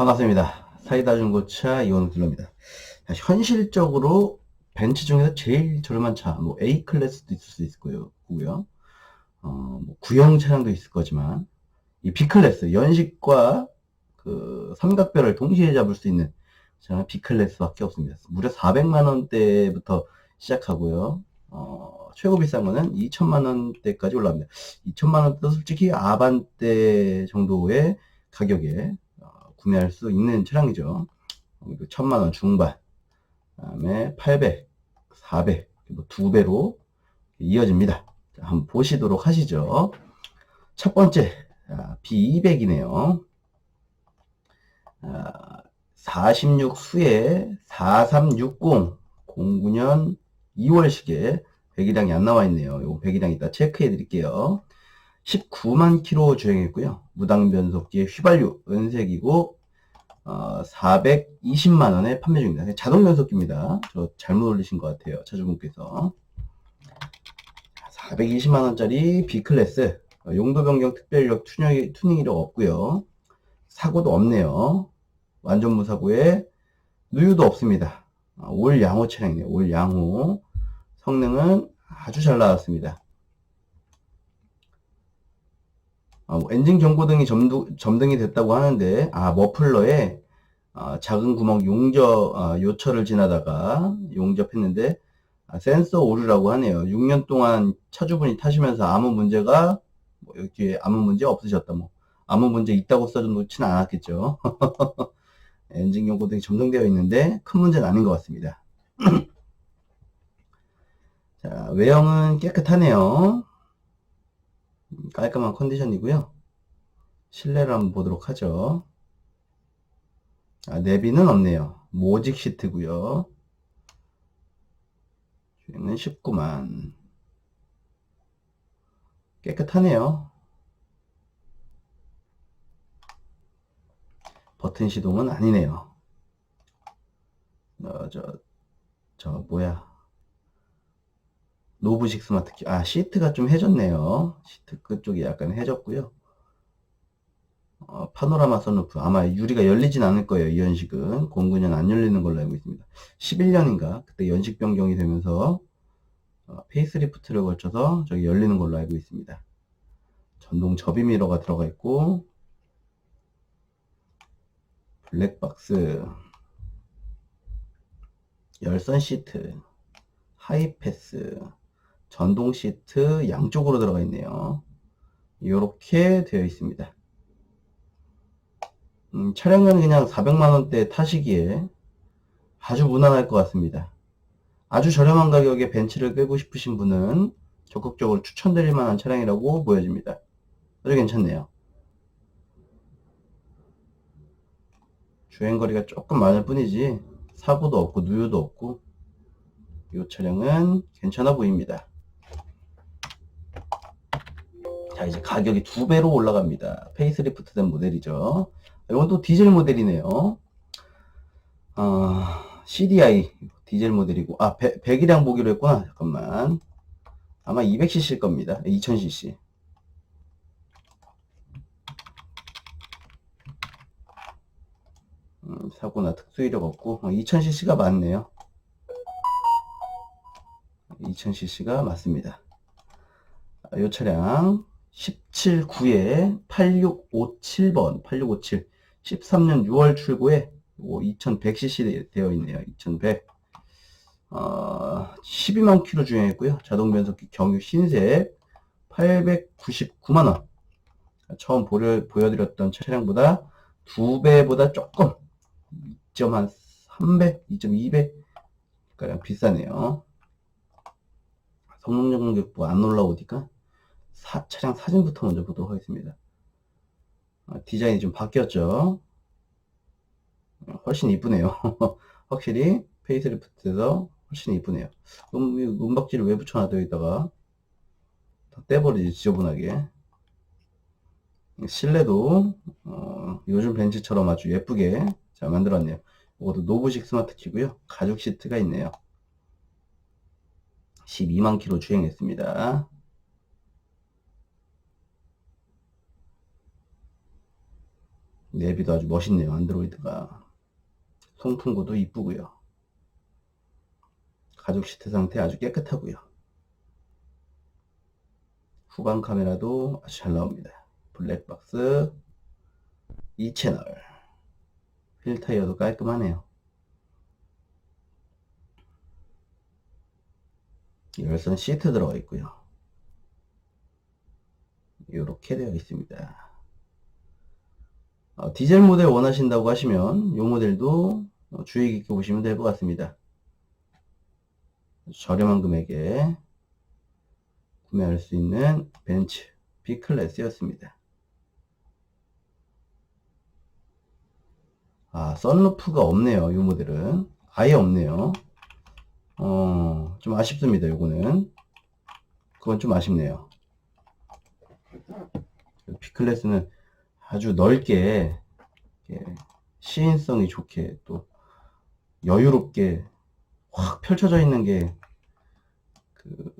반갑습니다. 사이다 중고차. 자, 현실적으로 벤츠 중에서 제일 저렴한 차, 뭐 A 클래스도 있을 수 있을 거예요. 고요 어, 뭐 구형 차량도 있을 거지만 이 B 클래스 연식과 그 삼각별을 동시에 잡을 수 있는 차는 B 클래스밖에 없습니다. 무려 400만 원대부터 시작하고요. 어, 최고 비싼 거는 2천만 원대까지 올라갑니다. 2천만 원대도 솔직히 아반떼 정도의 가격에 어, 구매할 수 있는 차량이죠. 그리고 1000만 원 중반, 그다음에 800, 400, 뭐두 배로 이어집니다. 자, 한번 보시도록 하시죠. 첫 번째, B200이네요. 46 수에 4360 09년 2월식에 배기량이 안 나와 있네요. 요거 배기량 이따 체크해 드릴게요. 19만 킬로 주행했고요. 무당 변속기 휘발유 은색이고 어, 420만 원에 판매 중입니다. 자동 변속기입니다. 저 잘못 올리신 것 같아요. 차주분께서 420만 원짜리 B 클래스 어, 용도 변경 특별력 튜닝, 튜닝 이력 없고요. 사고도 없네요. 완전 무사고에 누유도 없습니다. 아, 올 양호 차량이네요. 올 양호. 성능은 아주 잘 나왔습니다. 아, 뭐 엔진 경고등이 점두, 점등이 됐다고 하는데, 아, 머플러에 아, 작은 구멍 용접, 아, 요철을 지나다가 용접했는데, 아, 센서 오류라고 하네요. 6년 동안 차주분이 타시면서 아무 문제가, 뭐 이렇게 아무 문제 없으셨다, 뭐. 아무 문제 있다고 써놓지는 않았겠죠. 엔진 경고등이 점등되어 있는데, 큰 문제는 아닌 것 같습니다. 자, 외형은 깨끗하네요. 깔끔한 컨디션이고요. 실내를 한번 보도록 하죠. 아, 내비는 없네요. 모직 시트고요. 주행은 19만. 깨끗하네요. 버튼 시동은 아니네요. 어, 저, 저, 뭐야. 노브식 스마트 키. 아, 시트가 좀 해졌네요. 시트 끝쪽이 약간 해졌고요. 어, 파노라마 선루프. 아마 유리가 열리진 않을 거예요. 이 연식은. 09년 안 열리는 걸로 알고 있습니다. 11년인가? 그때 연식 변경이 되면서 어, 페이스리프트를 걸쳐서 저기 열리는 걸로 알고 있습니다. 전동 접이 미러가 들어가 있고 블랙박스 열선 시트 하이패스 전동 시트 양쪽으로 들어가 있네요. 이렇게 되어 있습니다. 음, 차량은 그냥 400만원대 타시기에 아주 무난할 것 같습니다. 아주 저렴한 가격에 벤츠를 끌고 싶으신 분은 적극적으로 추천드릴 만한 차량이라고 보여집니다. 아주 괜찮네요. 주행거리가 조금 많을 뿐이지 사고도 없고 누유도 없고 이 차량은 괜찮아 보입니다. 자, 이제 가격이 두 배로 올라갑니다. 페이스리프트 된 모델이죠. 이건 또 디젤 모델이네요. 어, CDI 디젤 모델이고, 아, 배, 배기량 보기로 했구나. 잠깐만. 아마 200cc일 겁니다. 2000cc. 음, 사고나 특수 이력 없고, 어, 2000cc가 맞네요. 2000cc가 맞습니다. 이 차량 179에 8657번, 8657, 13년 6월 출고에 2100cc 되어 있네요. 2100. 어, 12만 킬로 주행했고요. 자동 변속기 경유 신색 899만원. 처음 보여, 보여드렸던 차량보다 두 배보다 조금 2.3배, 2.2배 가량 비싸네요. 성능 정격부 안 올라오니까 사, 차량 사진부터 먼저 보도록 하겠습니다. 아, 디자인이 좀 바뀌었죠. 훨씬 이쁘네요. 확실히 페이스리프트에서 훨씬 이쁘네요. 음, 은박지를 왜 붙여놔도 여기다가 다 떼버리지 지저분하게. 실내도 어, 요즘 벤츠처럼 아주 예쁘게 잘 만들었네요. 이것도 노브식 스마트 키고요. 가죽 시트가 있네요. 12만 킬로 주행했습니다. 내비도 아주 멋있네요. 안드로이드가. 송풍구도 이쁘고요. 가죽 시트 상태 아주 깨끗하고요. 후방 카메라도 아주 잘 나옵니다. 블랙박스 2채널 휠 타이어도 깔끔하네요. 열선 시트 들어가 있고요. 이렇게 되어 있습니다. 어, 디젤 모델 원하신다고 하시면 이 모델도 어, 주의 깊게 보시면 될 것 같습니다. 저렴한 금액에 구매할 수 있는 벤츠 B클래스였습니다. 아, 썬루프가 없네요. 이 모델은. 아예 없네요. 어, 좀 아쉽습니다. 요거는. 그건 좀 아쉽네요. B클래스는 아주 넓게 시인성이 좋게 또 여유롭게 확 펼쳐져 있는 게 그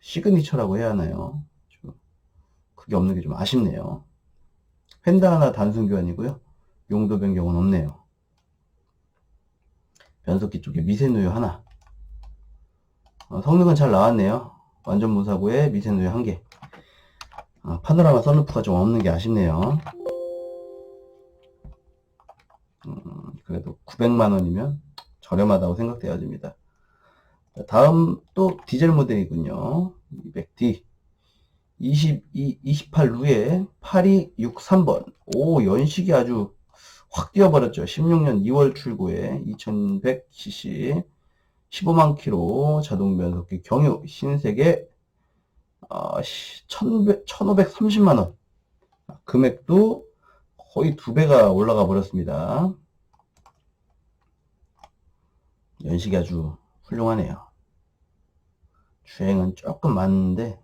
시그니처라고 해야 하나요? 좀 그게 없는 게 좀 아쉽네요. 펜다 하나 단순 교환이고요. 용도 변경은 없네요. 변속기 쪽에 미세누유 하나. 어, 성능은 잘 나왔네요. 완전 무사고에 미세누유 한 개. 어, 파노라마 선루프가 좀 없는 게 아쉽네요. 그래도 900만 원이면 저렴하다고 생각되어집니다. 다음 또 디젤 모델이군요. 200D 22, 28 루에 8263번. 오, 연식이 아주 확 뛰어버렸죠. 16년 2월 출고에 2100cc 15만 킬로 자동 변속기 경유 신세계 아, 1530만 원 금액도 거의 두 배가 올라가 버렸습니다. 연식이 아주 훌륭하네요. 주행은 조금 많은데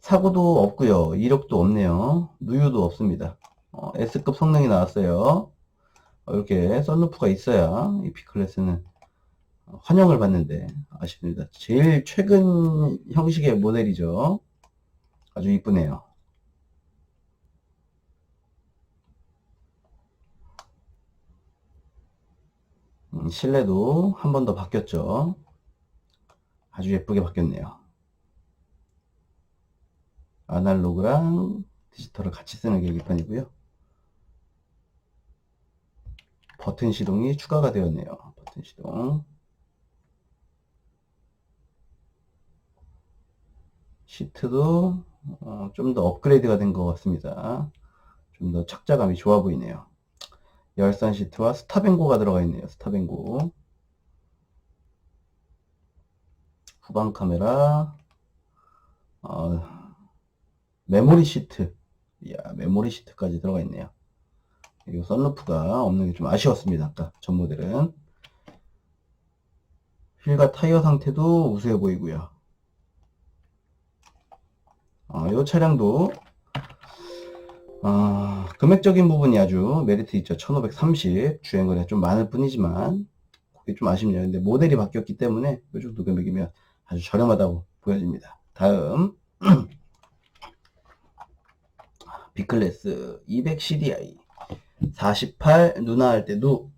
사고도 없고요. 이력도 없네요. 누유도 없습니다. 어, S급 성능이 나왔어요. 어, 이렇게 썬루프가 있어야 이 B클래스는 환영을 받는데 아쉽습니다. 제일 최근 형식의 모델이죠. 아주 이쁘네요. 음, 실내도 한 번 더 바뀌었죠. 아주 예쁘게 바뀌었네요. 아날로그랑 디지털을 같이 쓰는 계기판이고요. 버튼 시동이 추가가 되었네요. 버튼 시동. 시트도 어, 좀더 업그레이드가 된 것 같습니다. 좀 더 착자감이 좋아 보이네요. 열선 시트와 스타뱅고가 들어가 있네요. 스타뱅고. 후방 카메라. 어, 메모리 시트. 이야, 메모리 시트까지 들어가 있네요. 이 썬루프가 없는 게 좀 아쉬웠습니다. 아까 전 모델은. 휠과 타이어 상태도 우수해 보이고요. 어, 이 차량도 어, 금액적인 부분이 아주 메리트 있죠. 1530 주행거리 좀 많을 뿐이지만 그게 좀 아쉽네요. 근데 모델이 바뀌었기 때문에 이 정도 금액이면 아주 저렴하다고 보여집니다. 다음 B클래스 200CDI 48 누나 할 때도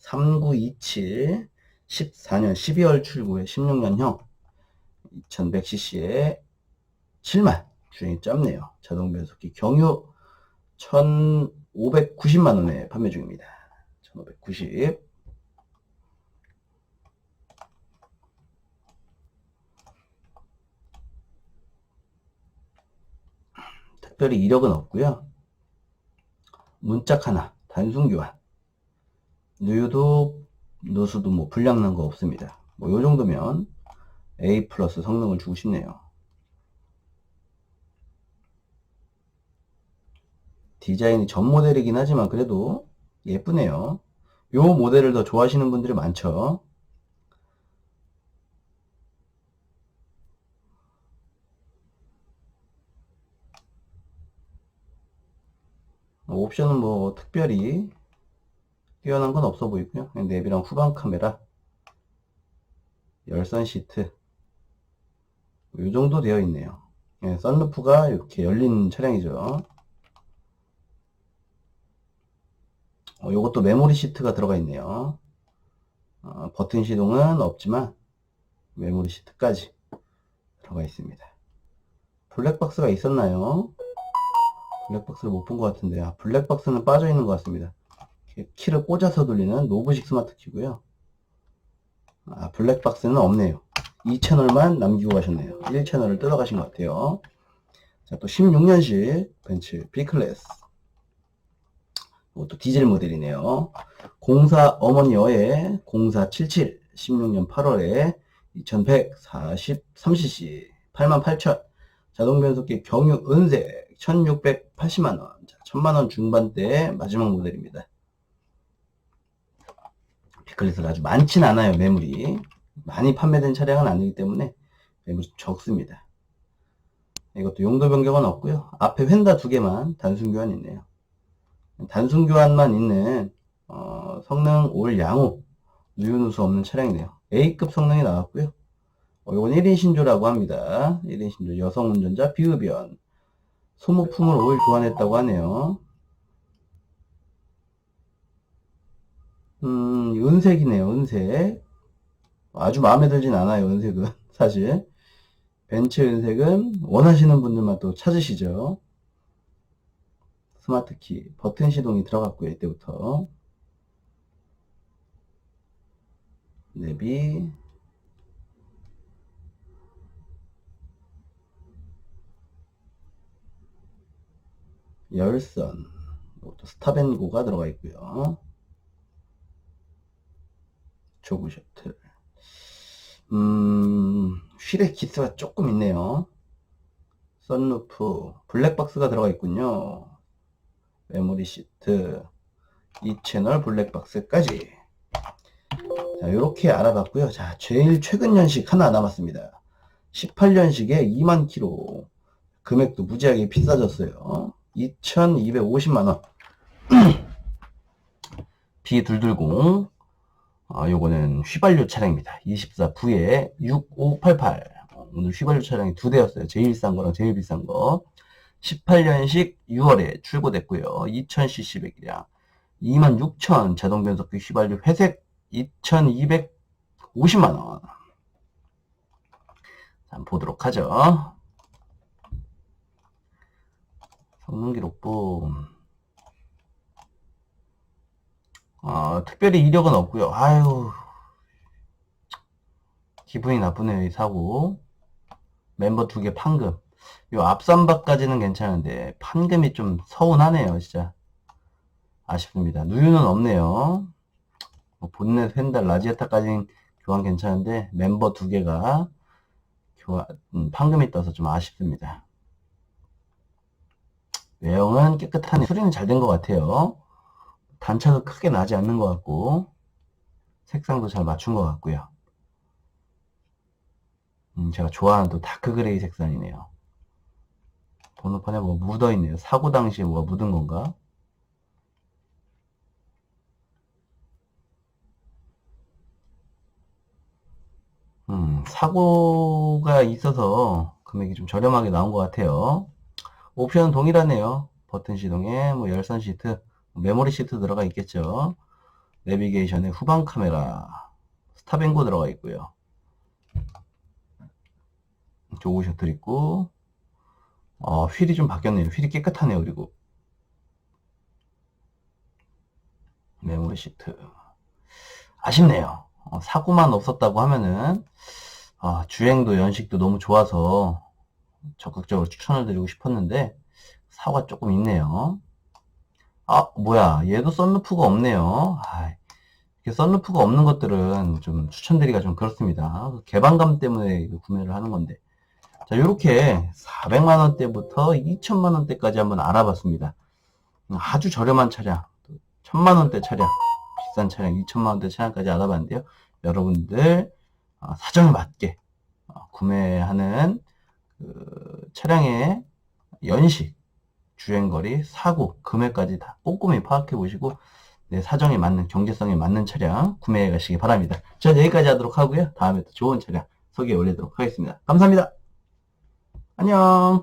3927 14년 12월 출고에 16년형 2100cc에 7만 주행이 짧네요. 자동 변속기 경유 1,590만 원에 판매 중입니다. 1,590. 특별히 이력은 없고요. 문짝 하나, 단순 교환. 누유도, 누수도 뭐 불량난 거 없습니다. 뭐 요 정도면 A 플러스 성능을 주고 싶네요. 디자인이 전 모델이긴 하지만 그래도 예쁘네요. 요 모델을 더 좋아하시는 분들이 많죠. 옵션은 뭐 특별히 뛰어난 건 없어 보이고요. 내비랑 후방 카메라, 열선 시트 이 정도 되어 있네요. 예, 썬루프가 이렇게 열린 차량이죠. 어, 요것도 메모리 시트가 들어가 있네요. 어, 버튼 시동은 없지만 메모리 시트까지 들어가 있습니다. 블랙박스가 있었나요? 블랙박스를 못 본 것 같은데 아, 블랙박스는 빠져 있는 것 같습니다. 키를 꽂아서 돌리는 노브식 스마트 키고요. 아, 블랙박스는 없네요. 2채널만 남기고 가셨네요. 1채널을 뜯어가신 것 같아요. 자, 또 16년식 벤츠 B클래스. 이것도 디젤 모델이네요. 04 어머니 여의 0477 16년 8월에 2143cc 88,000 자동 변속기 경유 은색 1680만원 1000만원 중반대 마지막 모델입니다. 비클래스가 아주 많진 않아요 매물이 많이 판매된 차량은 아니기 때문에 매물이 적습니다. 이것도 용도 변경은 없고요. 앞에 휀다 두 개만 단순 교환 있네요. 단순 교환만 있는 어, 성능 올 양호 누유누수 없는 차량이네요. A급 성능이 나왔고요. 어, 이건 1인 신조라고 합니다. 1인 신조 여성 운전자 비흡연 소모품을 오일 교환했다고 하네요. 음, 은색이네요. 은색. 아주 마음에 들진 않아요. 은색은 사실. 벤츠 은색은 원하시는 분들만 또 찾으시죠. 스마트키 버튼 시동이 들어갔고요. 이때부터 내비 열선 이것도 스탑앤고가 들어가 있고요. 조그 셔틀 음, 휠의 기스가 조금 있네요. 썬루프, 블랙박스가 들어가 있군요. 메모리 시트, 이 채널 블랙박스까지. 자, 이렇게 알아봤고요. 자, 제일 최근 연식 하나 남았습니다. 18년식에 2만 킬로. 금액도 무지하게 비싸졌어요. 2,250만원. B220 아, 요거는 휘발유 차량입니다. 24V에 6588. 어, 오늘 휘발유 차량이 두 대였어요. 제일 비싼 거랑 제일 비싼 거. 18년식 6월에 출고됐고요. 2000cc 배기량. 26,000 자동 변속기 휘발유 회색 2,250만원. 한번 보도록 하죠. 성능 기록부. 어, 특별히 이력은 없고요. 아유, 기분이 나쁘네요, 이 사고. 멤버 두 개 판금. 요 앞선박까지는 괜찮은데, 판금이 좀 서운하네요, 진짜. 아쉽습니다. 누유는 없네요. 뭐 본넷, 펜달, 라지에타까지는 교환 괜찮은데, 멤버 두 개가 교환, 음, 판금이 떠서 좀 아쉽습니다. 외형은 깨끗하네. 수리는 잘 된 것 같아요. 단차도 크게 나지 않는 것 같고 색상도 잘 맞춘 것 같고요. 음, 제가 좋아하는 또 다크 그레이 색상이네요. 번호판에 뭐 묻어 있네요. 사고 당시에 뭐가 묻은 건가? 음, 사고가 있어서 금액이 좀 저렴하게 나온 것 같아요. 옵션은 동일하네요. 버튼 시동에 뭐 열선 시트 메모리 시트 들어가 있겠죠. 내비게이션에 후방 카메라, 스탑앤고 들어가 있고요. 조그 셔틀 있고, 어, 휠이 좀 바뀌었네요. 휠이 깨끗하네요. 그리고 메모리 시트. 아쉽네요. 어, 사고만 없었다고 하면은 어, 주행도 연식도 너무 좋아서 적극적으로 추천을 드리고 싶었는데 사고가 조금 있네요. 아, 뭐야. 얘도 썬루프가 없네요. 아, 썬루프가 없는 것들은 좀 추천드리기가 좀 그렇습니다. 개방감 때문에 구매를 하는 건데. 자, 요렇게 400만원대부터 2천만원대까지 한번 알아봤습니다. 아주 저렴한 차량, 1000만원대 차량, 비싼 차량, 2천만원대 차량까지 알아봤는데요. 여러분들 어, 사정에 맞게 어, 구매하는 그 차량의 연식, 주행거리, 사고, 금액까지 다 꼼꼼히 파악해 보시고 내 사정에 맞는 경제성에 맞는 차량 구매해 가시기 바랍니다. 전 여기까지 하도록 하고요. 다음에 또 좋은 차량 소개해 올리도록 하겠습니다. 감사합니다. 안녕.